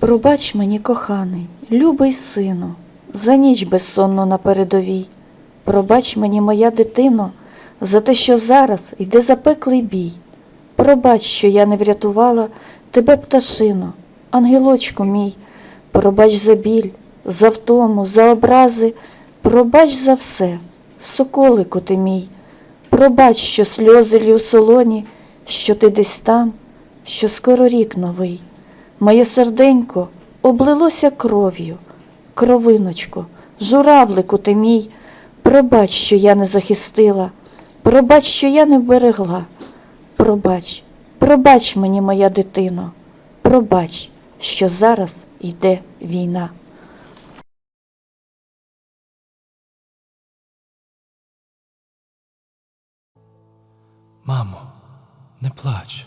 Пробач мені, коханий, любий сину, за ніч безсонну на передовій. Пробач мені, моя дитино, за те, що зараз йде запеклий бій. Пробач, що я не врятувала тебе, пташино, ангелочку мій. Пробач за біль, за втому, за образи, пробач за все, соколику ти мій. Пробач, що сльози лі у солоні, що ти десь там, що скоро рік новий. Моє серденько облилося кров'ю, кровиночко, журавлику ти мій, пробач, що я не захистила, пробач, що я не вберегла. Пробач, пробач мені, моя дитино, пробач, що зараз йде війна. Мамо, не плач,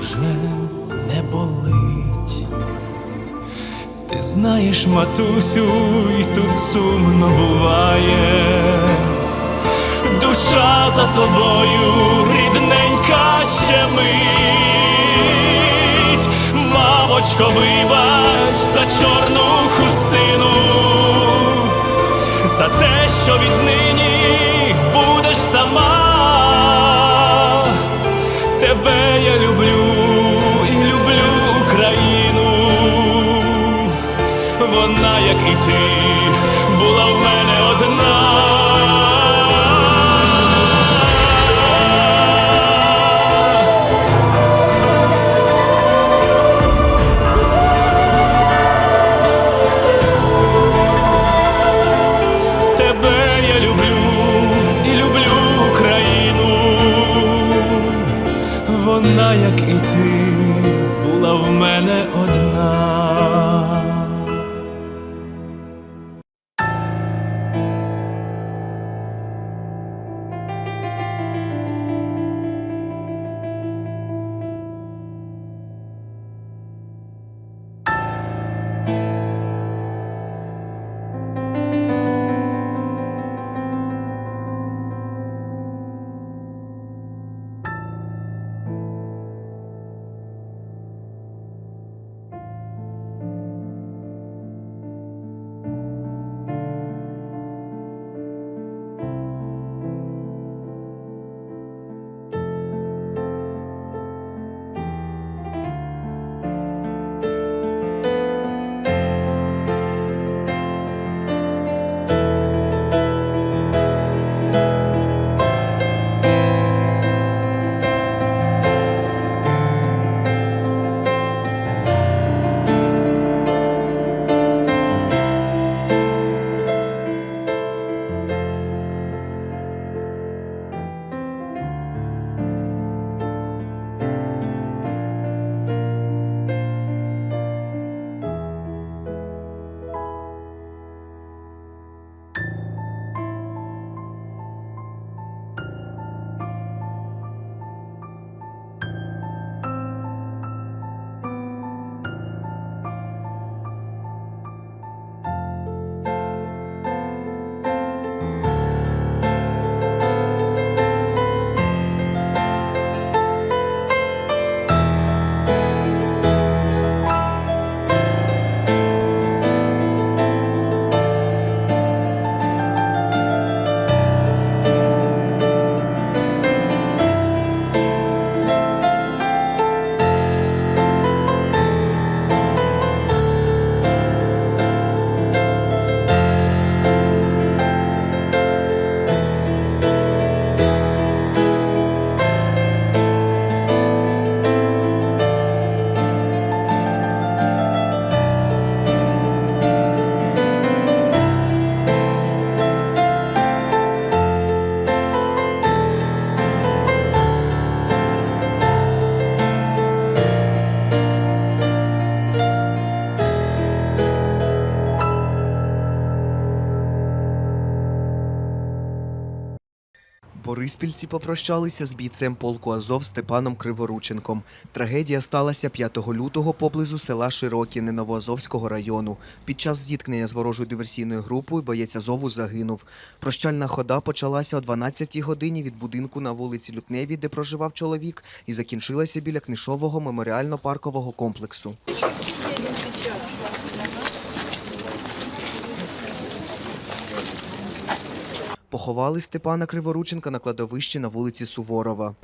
уже не болить. Ти знаєш, матусю, і тут сумно буває. Душа за тобою, рідненька ще мить. Мамочко, вибач за чорну хустину за те, що віднині Вона, як і ти, Бориспільці попрощалися з бійцем полку Азов Степаном Криворученком. Трагедія сталася 5 лютого поблизу села Широкіне Новоазовського району. Під час зіткнення з ворожою диверсійною групою боєць Азову загинув. Прощальна хода почалася о 12-й годині від будинку на вулиці Лютневій, де проживав чоловік, і закінчилася біля книжового меморіально-паркового комплексу. Поховали Степана Криворученка на кладовищі на вулиці Суворова.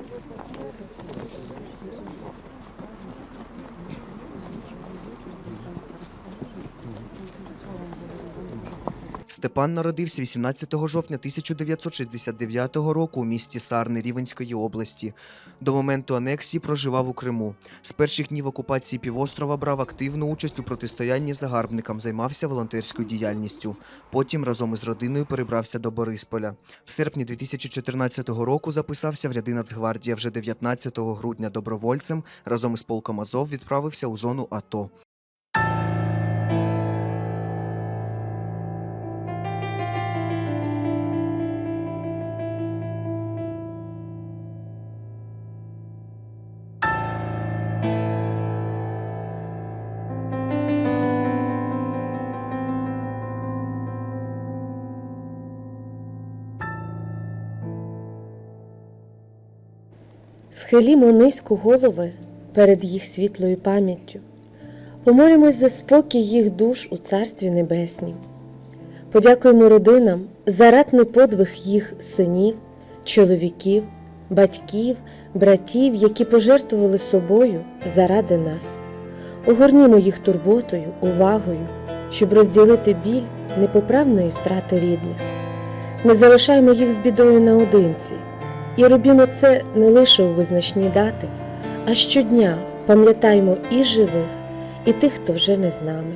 Степан народився 18 жовтня 1969 року у місті Сарни Рівенської області. До моменту анексії проживав у Криму. З перших днів окупації півострова брав активну участь у протистоянні загарбникам, займався волонтерською діяльністю. Потім разом із родиною перебрався до Борисполя. В серпні 2014 року записався в ряди Нацгвардії. Вже 19 грудня добровольцем разом із полком Азов відправився у зону АТО. Схилімо низько голови перед їх світлою пам'яттю, помолімось за спокій їх душ у Царстві Небеснім. Подякуємо родинам за ратний подвиг їх синів, чоловіків, батьків, братів, які пожертвували собою заради нас. Огорнімо їх турботою, увагою, щоб розділити біль непоправної втрати рідних. Не залишаймо їх з бідою наодинці. І робімо це не лише у визначні дати, а щодня пам'ятаймо і живих, і тих, хто вже не з нами.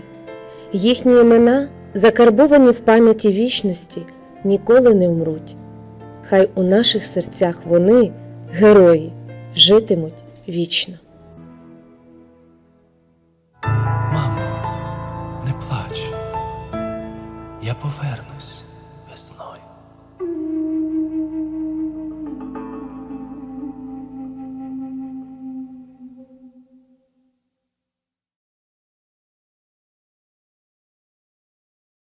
Їхні імена, закарбовані в пам'яті вічності, ніколи не вмруть. Хай у наших серцях вони, герої, житимуть вічно. Мамо, не плач, я повернусь.